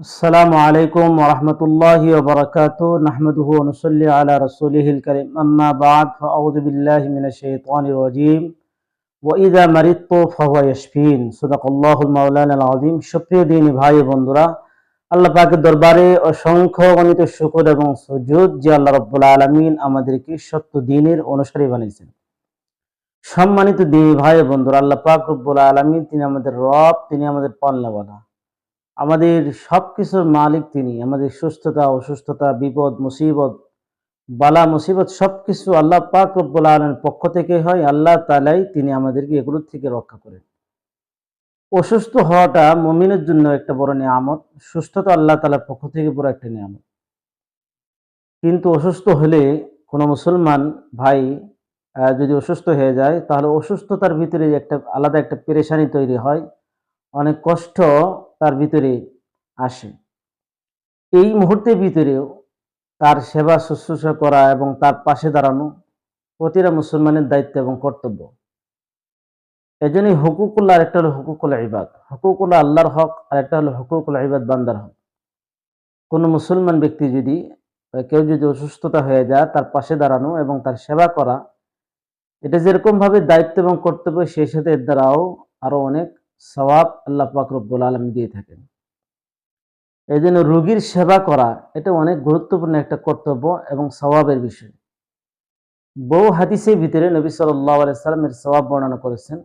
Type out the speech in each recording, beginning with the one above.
السلام عليكم ورحمة الله وبركاته نحمده ونصلي على رسوله الكريم أما بعد فأعوذ بالله من الشيطان الرجيم وإذا مرضت فهو يشفين صدق الله المولانا العظيم সুপ্রিয় দিনী ভাই ও বন্ধুরা আল্লাহ পাকের দরবারে অসংখ্য গণিত শুকর এবং সুজুদ যে আল্লাহ রব্বুল আলমিন আমাদেরকে সত্য দিনের অনুসারী বানিয়েছেন সম্মানিত দিনী ভাই ও বন্ধুরা আল্লাহ পাক রব্বুল আলমিন তিনি আমাদের রব তিনি আমাদের পাল্লাওয়ালা আমাদের সব কিছুর মালিক তিনি। আমাদের সুস্থতা, অসুস্থতা, বিপদ, মুসিবত, বালা, মুসিবত, সবকিছু আল্লাহ পাক রব্বুল আলমের পক্ষ থেকে হয়। আল্লাহ তালাই তিনি আমাদেরকে এগুলোর থেকে রক্ষা করেন। অসুস্থ হওয়াটা মমিনের জন্য একটা বড় নিয়ামত। সুস্থতা আল্লাহ তালার পক্ষ থেকে বড় একটা নিয়ামত। কিন্তু অসুস্থ হলে কোনো মুসলমান ভাই যদি অসুস্থ হয়ে যায়, তাহলে অসুস্থতার ভিতরে একটা আলাদা একটা পেরেশানি তৈরি হয়। অনেক কষ্ট ভিতরে আসে। এই মুহূর্তের ভিতরেও তার সেবা শুশ্রূষা করা এবং তার পাশে দাঁড়ানো প্রতিটা মুসলমানের দায়িত্ব এবং কর্তব্য। এজন্যই জন্যই হুকুকুল্লাহ একটা হলো হুকুকুল ইবাদ। হুকুকুল্লাহ আল্লাহর হক আর একটা হলো হুকুকুল ইবাদ বান্দার হক। কোনো মুসলমান ব্যক্তি যদি, কেউ যদি অসুস্থতা হয়ে যায়, তার পাশে দাঁড়ানো এবং তার সেবা করা, এটা যেরকমভাবে দায়িত্ব এবং কর্তব্য, সেই সাথে এর দ্বারাও আরও অনেক সওয়াব আল্লাহ রব্বুল আলম দিয়ে থাকেন। এই জন্য রুগীর সেবা করা এটা অনেক গুরুত্বপূর্ণ একটা কর্তব্য এবং সওয়াবের বিষয়। বহু হাদিসের ভিতরে নবী সাল্লামের সওয়াব বর্ণনা করেছেন।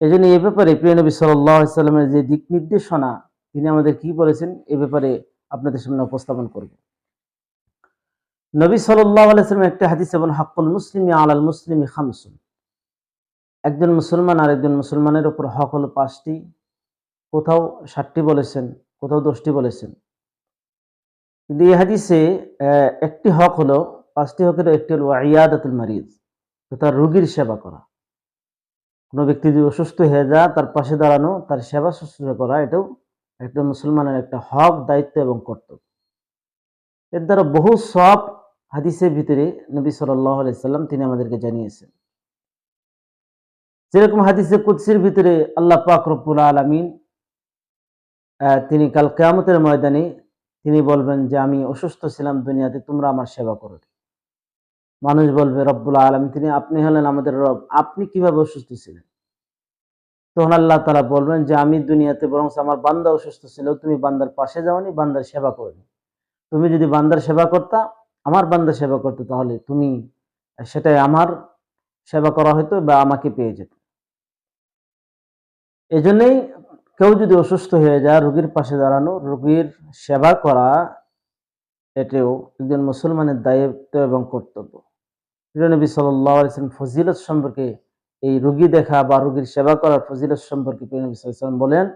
এই জন্য এ ব্যাপারে প্রিয় নবী সাল্লামের যে দিক নির্দেশনা, তিনি আমাদের কি বলেছেন এ ব্যাপারে আপনাদের সামনে উপস্থাপন করব। নবী সাল্লাহ আলাইসালাম একটা হাদিস এবং হাক্কুল মুসলিম আলাল মুসলিম খামসুন। একজন মুসলমান আর একজন মুসলমানের উপর হক হলো পাঁচটি, কোথাও ষাটটি বলেছেন, কোথাও দশটি বলেছেন। কিন্তু এই হাদিসে একটি হক হলো, পাঁচটি হকের একটি হলো ইয়াদাতুল মারিজ তার রুগীর সেবা করা। কোনো ব্যক্তি যদি অসুস্থ হয়ে যায়, তার পাশে দাঁড়ানো, তার সেবা শুশ্রূষা করা, এটাও একটা মুসলমানের একটা হক, দায়িত্ব এবং কর্তব্য। এর দ্বারা বহু সব হাদিসের ভিতরে নবী সাল্লাহ আলাইসাল্লাম তিনি আমাদেরকে জানিয়েছেন। যেরকম হাদিসে কুৎসির ভিতরে আল্লাহ পাক রব্বুল আলমিন তিনি কাল কেয়ামতের ময়দানে তিনি বলবেন যে, আমি অসুস্থ ছিলাম দুনিয়াতে, তোমরা আমার সেবা করো মানুষ বলবে, রব্বুল আলম তিনি আপনি হলেন আমাদের রব, আপনি কীভাবে অসুস্থ ছিলেন? তখন আল্লাহ তারা বলবেন যে, আমি দুনিয়াতে বরং আমার বান্দা অসুস্থ ছিল, তুমি বান্দার পাশে যাওনি, বান্দার সেবা করনি তুমি যদি বান্দার সেবা করতা, আমার বান্দার সেবা করতে, তাহলে তুমি, সেটাই আমার সেবা করা হতো বা আমাকে পেয়ে যেত। এই জন্যই কেউ যদি অসুস্থ হয়ে যায় রোগীর পাশে দাঁড়ানো, রোগীর সেবা করা, এটাও একজন মুসলমানের দায়িত্ব এবং কর্তব্য। প্রিয় নবী সাল্লাম ফজিলত সম্পর্কে এই রোগী দেখা বা রোগীর সেবা করার ফজিলত সম্পর্কে প্রিয় সাল্লাম বলেন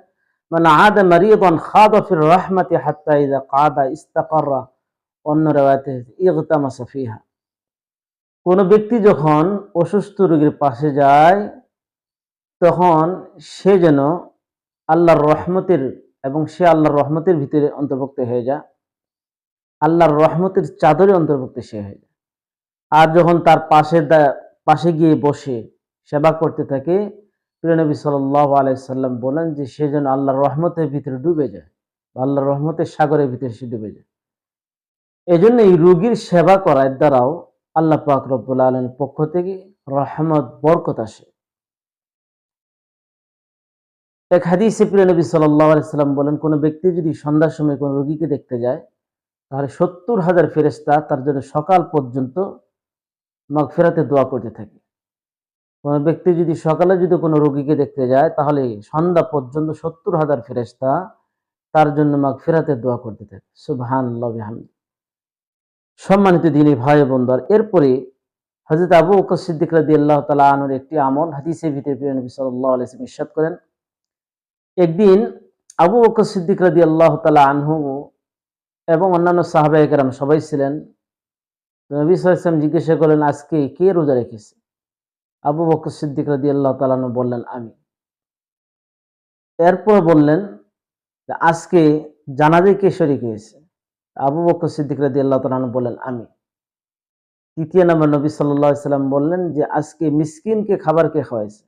মানে আদা মারিয়ান খাদা ফির রহমাতি হাত্তা ইদা কাদা ইস্তাকাররা অন্য রেওয়াতে ইগতামা সফিহা কোনো ব্যক্তি যখন অসুস্থ রোগীর পাশে যায় তখন সে যেন আল্লাহর রহমতের এবং সে আল্লাহর রহমতের ভিতরে অন্তর্ভুক্ত হয়ে যায়। আল্লাহর রহমতের চাদরে অন্তর্ভুক্ত সে হয়ে যায়। আর যখন তার পাশে পাশে গিয়ে বসে সেবা করতে থাকে, প্রিয় নবী সাল্লাহ আলাইসাল্লাম বলেন যে সে যেন আল্লাহর রহমতের ভিতরে ডুবে যায় বা আল্লাহর রহমতের সাগরের ভিতরে সে ডুবে যায়। এই জন্য এই রুগীর সেবা করার দ্বারাও আল্লাহ পাক রব্বুল আলমের পক্ষ থেকে রহমত, বরকত আসে। এক হাদিসে প্রিয় নবী সাল্লাহ আলাইসাল্লাম বলেন, কোনো ব্যক্তি যদি সন্ধ্যার সময় কোনো রোগীকে দেখতে যায়, তাহলে সত্তর হাজার ফেরেস্তা তার জন্য সকাল পর্যন্ত মাগফেরাতে দোয়া করতে থাকে। কোনো ব্যক্তি যদি সকালে যদি কোনো রোগীকে দেখতে যায়, তাহলে সন্ধ্যা পর্যন্ত সত্তর হাজার ফেরেস্তা তার জন্য মাগফেরাতে দোয়া করতে থাকে। সুবহান সম্মানিত দিনী ভাই ও বন্ধু আর এরপরে হজরত আবু সিদ্দিক রাদি আল্লাহ তালা আনুর একটি আমল হাদিসের ভিতরে প্রিয় নবী সাল্লাহ আলাইসলাম ইরশাদ করেন। একদিন আবু বকর সিদ্দিক রাদি আল্লাহ তালা আনহু এবং অন্যান্য সাহাবাহিকেরাম সবাই ছিলেন। নবী সাল্লাম জিজ্ঞাসা করলেন, আজকে কে রোজা রেখেছে? আবু বকর সিদ্দিক রাদি আল্লাহ তালানু বললেন, আমি। এরপর বললেন আজকে জানাজে কে শরিক হয়েছে? আবু বকর সিদ্দিক রাদি আল্লাহ তালানু বললেন, আমি। তৃতীয় নম্বর নবী সাল্লাহ সাল্লাম বললেন যে, আজকে মিসকিনকে খাবার কে খাওয়াইছে?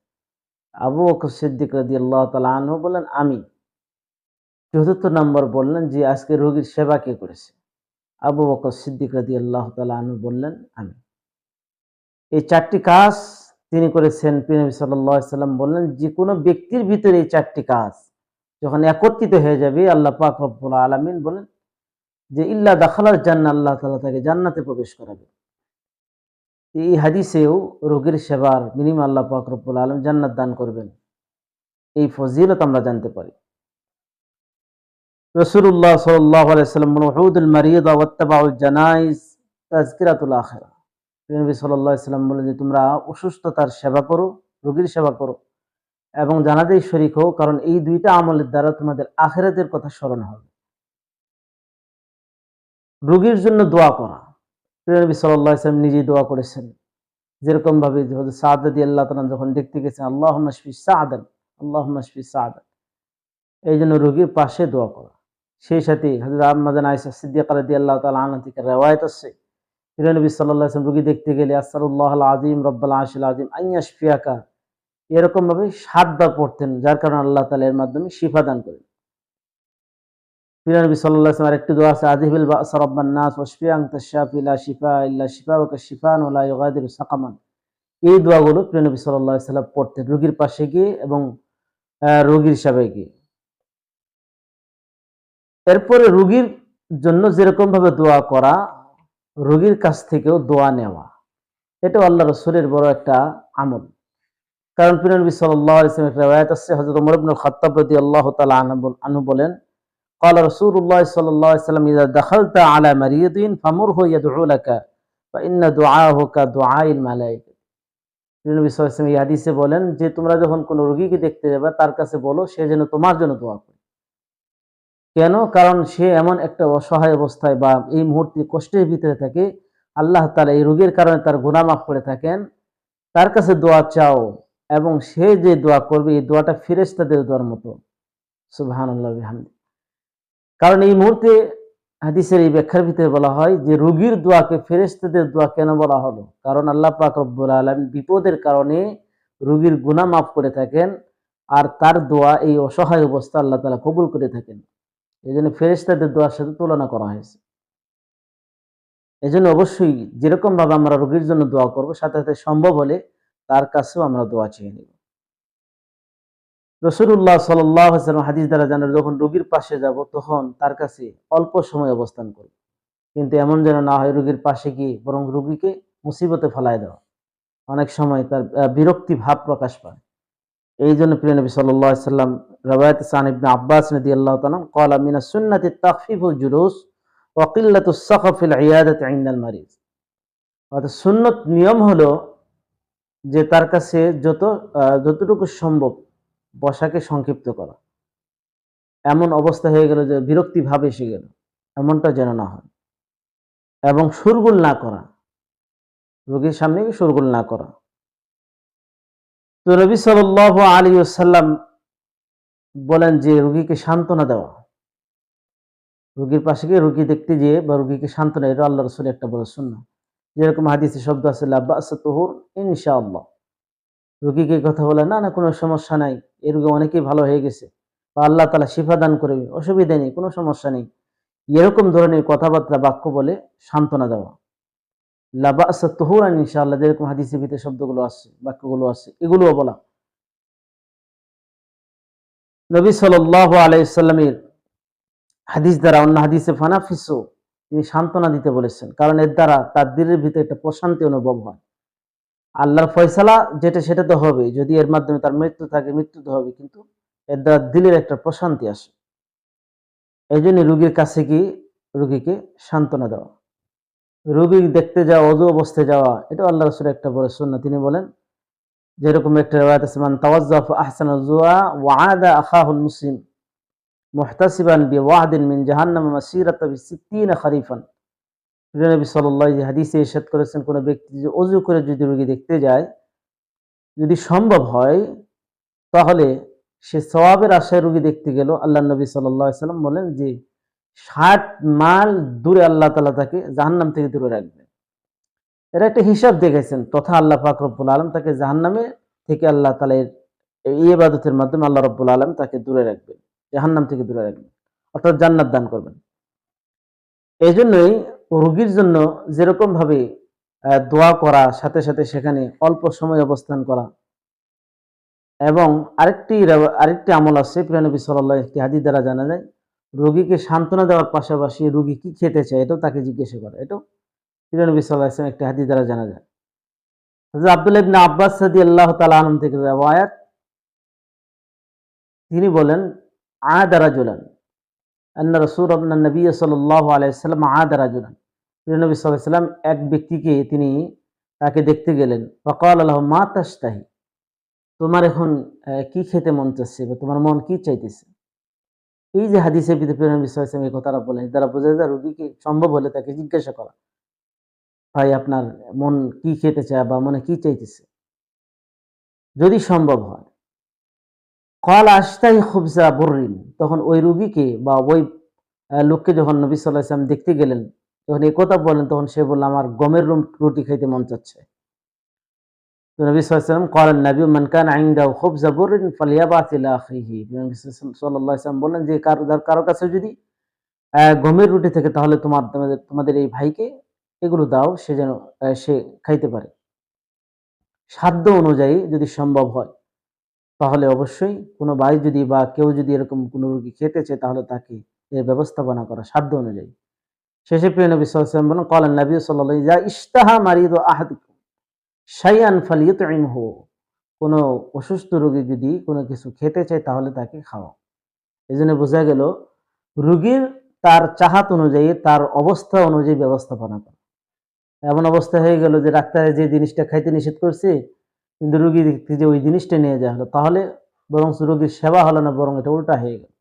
আবু বকর সিদ্দিক রাদি আল্লাহ তালা আনহু বললেন, আমি চতুর্থ নম্বর বললেন যে, আজকে রোগীর সেবা কে করেছে? আবু বকর সিদ্দিক রাদি আল্লাহ তালা আনু বললেন, আমি। এই চারটি কাজ তিনি করেছেন পিনবী সাল্লাম বললেন যে কোনো ব্যক্তির ভিতরে এই চারটি কাজ যখন একত্রিত হয়ে যাবে, আল্লাহ পাক রব্বুল আলমিন বলেন যে, ইল্লা দাখালার জান্না আল্লাহ তালা তাকে জান্নাতে প্রবেশ করাবে। এই হাদিসেও রোগীর সেবার মিনিমাম আল্লাহ পাক আলম জান্নাত দান করবেন। এই ফজিলত আমরা জানতে পারি। রসুল্লাহ সাল্লাম হুদুল মারিদ ওয়াত্তাবাউল জানাইজ তাজকিরাতুল আখেরা। নবী সাল্লাম বলেন যে, তোমরা অসুস্থতার সেবা করো, রোগীর সেবা করো এবং জানাতেই শরিক হও, কারণ এই দুইটা আমলের দ্বারা তোমাদের আখেরাতের কথা স্মরণ হবে। রোগীর জন্য দোয়া করা নবী সাল্লাম নিজেই দোয়া করেছেন। যেরকম ভাবে সাদি আল্লাহ তালা যখন দেখতে গেছেন আল্লাহ মাসফি সাদান আল্লাহ মাসফি সাদান। এই জন্য রোগীর পাশে দোয়া করা। সেই সাথে হজরত আহমদান আয়সা সিদ্দিক রাদি আল্লাহ তালা আনা থেকে রেওয়ায়ত আসছে নবী সাল্লাহ ইসলাম রুগী দেখতে গেলে আসারুল্লাহ আজিম রব্বাল আশিল আজিম আইয়াস ফিয়াকা এরকম ভাবে সাতবার পড়তেন, যার কারণে আল্লাহ তালা এর মাধ্যমে শিফা দান করেন। সাল্লাহ একটি দোয়া আছে নাস শিফা শিফান সাকামান। এই দোয়াগুলো প্রিয় সাল্লাহ পড়তেন। রুগীর পাশে গিয়ে এবং রোগীর হিসাবে গিয়ে। এরপরে রুগীর জন্য যেরকম ভাবে দোয়া করা, রোগীর কাছ থেকেও দোয়া নেওয়া এটা আল্লাহ রসুলের বড় একটা আমল। কারণ পিরনবী সাল্লামের রেওয়ায়ত আছে হজরত উমর ইবনুল খাত্তাব আল্লাহ তাআলা বলেন قال رسول الله صلى الله عليه وسلم إذا دخلت على مريض فمره يدعو لك فإن دعاه كدعاء الملائكة নবী সাল্লাল্লাহু এই হাদিসে বলেন যে তোমরা যখন কোনো রোগীকে দেখতে যাবে তার কাছে বলো সে যেন তোমার জন্য দোয়া করে কেন কারণ সে এমন একটা অসহায় অবস্থায় বা এই মুহূর্তে কষ্টের ভিতরে থাকে আল্লাহ তালা এই রোগের কারণে তার গুণা মাফ করে থাকেন তার কাছে দোয়া চাও এবং সে যে দোয়া করবে এই দোয়াটা ফিরেস্তাদের দোয়ার মতো সুবাহান কারণ এই মুহূর্তে হাদিসের এই ব্যাখ্যার ভিতরে বলা হয় যে রোগীর দোয়াকে ফেরেস্তাদের দোয়া কেন বলা হলো? কারণ আল্লাহ পাক রব্বুল আলম বিপদের কারণে রোগীর গুণা মাফ করে থাকেন আর তার দোয়া এই অসহায় অবস্থা আল্লাহ তালা কবুল করে থাকেন। এই জন্য ফেরেস্তাদের দোয়ার সাথে তুলনা করা হয়েছে। এই জন্য অবশ্যই যেরকম ভাবে আমরা রোগীর জন্য দোয়া করব, সাথে সাথে সম্ভব হলে তার কাছেও আমরা দোয়া চেয়ে নিব। রসুল্লাহ সাল্লাম হাদিস দ্বারা জানার যখন রোগীর পাশে যাব, তখন তার কাছে অল্প সময় অবস্থান করব। কিন্তু এমন যেন না হয় রোগীর পাশে গিয়ে বরং রোগীকে মুসিবতে ফেলায় দেওয়া। অনেক সময় তার বিরক্তি ভাব প্রকাশ পায়। এই জন্য প্রিয় নবী সাল্লাম রবায়ত সান ইবনে আব্বাস নদী আল্লাহ তালাম কলা, মিনা সুন্নাতি তাকফিফুল জুলুস ওয়াকিল্লাতুস সাকফিল ইয়াদাত ইনদাল মারিজ। অর্থাৎ সুন্নত নিয়ম হলো যে তার কাছে যত যতটুকু সম্ভব বসাকে সংক্ষিপ্ত করা। এমন অবস্থা হয়ে গেল যে বিরক্তি ভাব এসে গেল, এমনটা যেন না হয়। এবং সুরগুল না করা, রোগীর সামনে সুরগুল না করা। তো রবি সাল আলী সাল্লাম বলেন যে রুগীকে সান্ত্বনা দেওয়া। রুগীর পাশে গিয়ে রুগী দেখতে যেয়ে বা রুগীকে সান্ত্বনা, এটা আল্লাহ রসুল একটা বড় শূন্য যেরকম হাদিসে শব্দ আছে তোহর ইনশাআল্লাহ। রুগীকে কথা বলে, না না, কোনো সমস্যা নাই, এই রুগী অনেকেই ভালো হয়ে গেছে। বা আল্লাহ তালা শিফা দান করবে, অসুবিধা নেই, কোনো সমস্যা নেই। এরকম ধরনের কথাবার্তা, বাক্য বলে সান্ত্বনা দেওয়া। লাবা আসা তহুরান ইনশাআল্লাহ, যেরকম হাদিসের ভিতরে শব্দগুলো আছে বাক্যগুলো আছে এগুলোও বলা। নবী সাল আলাইসাল্লামের হাদিস দ্বারা, অন্য হাদিসে, ফানাফিসো, তিনি সান্ত্বনা দিতে বলেছেন। কারণ এর দ্বারা তার দিলের ভিতরে একটা প্রশান্তি অনুভব হয়। আল্লাহর ফয়সালা যেটা সেটা তো হবে যদি এর মাধ্যমে তার মৃত্যু থাকে, মৃত্যু তো হবে কিন্তু এর দ্বারা দিলের একটা প্রশান্তি আসে। এই জন্য রুগীর কাছে গিয়ে রুগীকে সান্ত্বনা দেওয়া। রোগী দেখতে যাওয়া, অজু অবস্থায় যাওয়া এটা আল্লাহ রসুল একটা বড় শুন তিনি বলেন, যেরকম একটা রেওয়ায়ত আছে, মান তাওয়াজ্জাফ আহসান জুয়া ওয়াদা আখাহুল মুসলিম মুহতাসিবান বি ওয়াহদিন মিন জাহান্নাম মাসিরাত বি নবী সাল্লাল্লাহু আলাইহি হাদিসে ইরশাদ করেছেন কোনো ব্যক্তি যে অজু করে যদি রোগী দেখতে যায়, যদি সম্ভব হয়, তাহলে সে সওয়াবের আশায় রুগী দেখতে গেল। আল্লাহ নবী আলাইহি সাল্লাম বলেন যে ষাট মাল দূরে আল্লাহ তালা তাকে জাহান্নাম থেকে দূরে রাখবে এরা একটা হিসাব দেখেছেন, তথা আল্লাহ পাক রব্বুল আলম তাকে জাহান্নামে থেকে আল্লাহ তালা এই ইবাদতের মাধ্যমে আল্লাহ রব্বুল আলম তাকে দূরে রাখবেন, জাহান্নাম থেকে দূরে রাখবেন, অর্থাৎ জান্নাত দান করবেন। এই জন্যই রোগীর জন্য যেরকম ভাবে আহ, দোয়া করা সাথে সাথে সেখানে অল্প সময় অবস্থান করা। এবং আরেকটি আরেকটি আমল আছে প্রিয়ানবী সাল্লাহ একটি হাদি দ্বারা জানা যায় রোগীকে সান্ত্বনা দেওয়ার পাশাপাশি রোগী কি খেতে চায় এটাও তাকে জিজ্ঞাসা করা। এটাও প্রিয়ানবী সাল্লাহ ইসলাম একটি হাদিস দ্বারা জানা যায়। হযরত আব্দুল্লাহ আব্বাস সাদি আল্লাহ তালা আনম থেকে রেওয়ায়াত তিনি বলেন আদ রাজুলান। আন্না রসুল আপনার নবী সাল্লাহ আলাইসাল্লাম আদ রাজুলান নবী সাল্লাম এক ব্যক্তিকে তিনি তাকে দেখতে গেলেন। ফকাল আল্লাহ মা তাস্তাহি তোমার এখন কি খেতে মন চাচ্ছে বা তোমার মন কি চাইতেছে? এই যে হাদিসের ভিতরে নবী সাল্লাম এই কথাটা বলেন দ্বারা বোঝা যায় রুগীকে সম্ভব হলে তাকে জিজ্ঞাসা করা, ভাই, আপনার মন কি খেতে চায় বা মনে কি চাইতেছে? যদি সম্ভব হয়, কল আস্তাই খুবজা বর্রিন, তখন ওই রুগীকে বা ওই লোককে যখন নবী সাল্লাহ ইসলাম দেখতে গেলেন যখন এই কথা বলেন তখন সে বলল, আমার গমের রুটি খাইতে মন চাচ্ছে। নবী সাল্লাম কলেন নবী মানকান আইন্দাও খুবজা বর্রিন ফালিয়াবাত ইলা আখিহি। নবী যে কারও কারও কাছে যদি গমের রুটি থেকে, তাহলে তোমার, তোমাদের তোমাদের এই ভাইকে এগুলো দাও, সে যেন সে খাইতে পারে। সাধ্য অনুযায়ী যদি সম্ভব হয়, তাহলে অবশ্যই কোনো ভাই যদি বা কেউ যদি এরকম কোনো রুগী খেতে চায়, তাহলে তাকে এর ব্যবস্থাপনা করা সাধ্য অনুযায়ী। শেষে প্রিয় নবী সাল্লাম বলেন কলেন নবী সাল্লাহ যা ইস্তাহা মারিদ আহাদ শাইয়ান ফালিয়ত হো কোনো অসুস্থ রোগী যদি কোনো কিছু খেতে চায় তাহলে তাকে খাওয়া এই জন্য বোঝা গেল, রুগীর তার চাহাত অনুযায়ী, তার অবস্থা অনুযায়ী ব্যবস্থাপনা করা। এমন অবস্থা হয়ে গেল যে ডাক্তারে যে জিনিসটা খাইতে নিষেধ করছে, কিন্তু রুগী দেখতে যে ওই জিনিসটা নিয়ে যাওয়া হলো, তাহলে বরং রোগীর সেবা হলো না, বরং এটা উল্টা হয়ে গেল।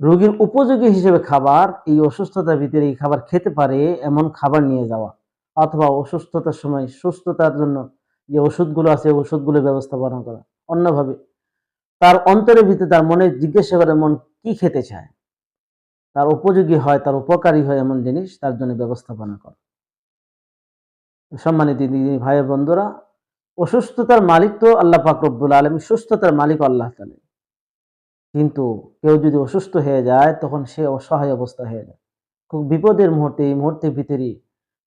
রোগীর উপযোগী হিসেবে খাবার, এই অসুস্থতার ভিতরে এই খাবার খেতে পারে এমন খাবার নিয়ে যাওয়া অথবা অসুস্থতার সময় সুস্থতার জন্য যে ওষুধগুলো আছে ওষুধগুলো ব্যবস্থাপনা করা। অন্যভাবে, তার অন্তরের ভিতরে তার মনে জিজ্ঞাসা করে মন কি খেতে চায়? তার উপযোগী হয়, তার উপকারী হয় এমন জিনিস, তার জন্য ব্যবস্থাপনা করা। সম্মানিত ভাই বন্ধুরা, অসুস্থতার মালিক তো আল্লাহ পাক রব্বুল আলম সুস্থতার মালিক আল্লাহ তালে কিন্তু কেউ যদি অসুস্থ হয়ে যায়, তখন সে অসহায় অবস্থা হয়ে যায়। খুব বিপদের মুহূর্তে, এই মুহূর্তের ভিতরে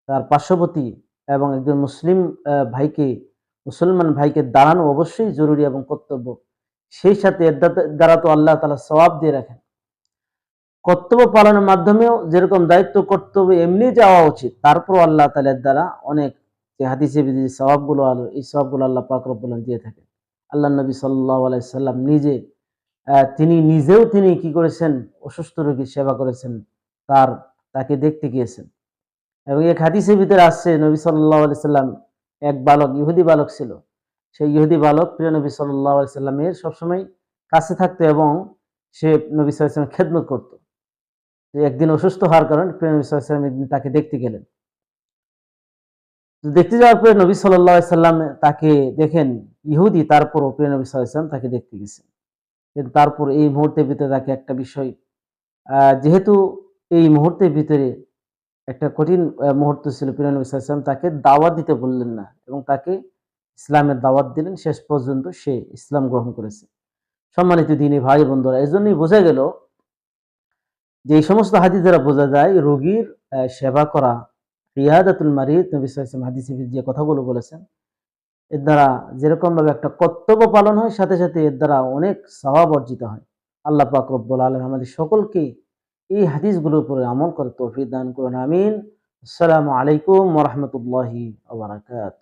তার পার্শ্ববর্তী এবং একজন মুসলিম ভাইকে, মুসলমান ভাইকে দাঁড়ানো অবশ্যই জরুরি এবং কর্তব্য। সেই সাথে এর দ্বারা- তো আল্লাহ তালা সবাব দিয়ে রাখেন। কর্তব্য পালনের মাধ্যমেও যেরকম দায়িত্ব, কর্তব্য এমনি যাওয়া উচিত। তারপর আল্লাহ তালের দ্বারা অনেক যে হাদিসে বিধি সবাবগুলো আলো, এই সবগুলো আল্লাহ পাক রব্বুল দিয়ে থাকেন। আল্লাহ নবী সাল্লাহ আলাইসাল্লাম নিজে তিনি নিজেও তিনি কি করেছেন? অসুস্থ রোগীর সেবা করেছেন। তার, তাকে দেখতে গিয়েছেন। এবং এক হাদিসের ভিতরে আসছে, নবী সাল্লাহ আলাইসাল্লাম এক বালক, ইহুদি বালক ছিল। সেই ইহুদি বালক প্রিয় নবী সাল্লাহ আলাইসাল্লামের সবসময় কাছে থাকতো এবং সে নবী সাল্লামের খেদমত করতো। একদিন অসুস্থ হওয়ার কারণে প্রিয় নবী সাল্লাম একদিন তাকে দেখতে গেলেন। দেখতে যাওয়ার পরে নবী সাল্লাহ সাল্লাম তাকে দেখেন, ইহুদি, তারপরও প্রিয় নবী সাল্লাম তাকে দেখতে গেছেন। কিন্তু তারপর এই মুহূর্তের ভিতরে তাকে একটা বিষয় যেহেতু এই মুহূর্তের ভিতরে একটা কঠিন মুহূর্ত ছিল, প্রিয় নবী সাল্লাম তাকে দাওয়াত দিতে বললেন না এবং তাকে ইসলামের দাওয়াত দিলেন। শেষ পর্যন্ত সে ইসলাম গ্রহণ করেছে। সম্মানিত দিনী ভাই বন্ধুরা এই জন্যই বোঝা গেল যে এই সমস্ত হাদিস দ্বারা বোঝা যায় রোগীর সেবা করা, রিয়াদাতুল মারিদ, নবী সাল্লাম হাদিসে যে কথাগুলো বলেছেন এর দ্বারা যেরকমভাবে একটা কর্তব্য পালন হয়, সাথে সাথে এর দ্বারা অনেক স্বভাব অর্জিত হয়। আল্লাহ পাক রব্বুল আলম আমাদের সকলকে এই হাদিসগুলোর উপরে আমল করে তৌফিক দান করুন। আমিন। আসসালামু আলাইকুম ওরহমতুল্লাহি ওবরাকাত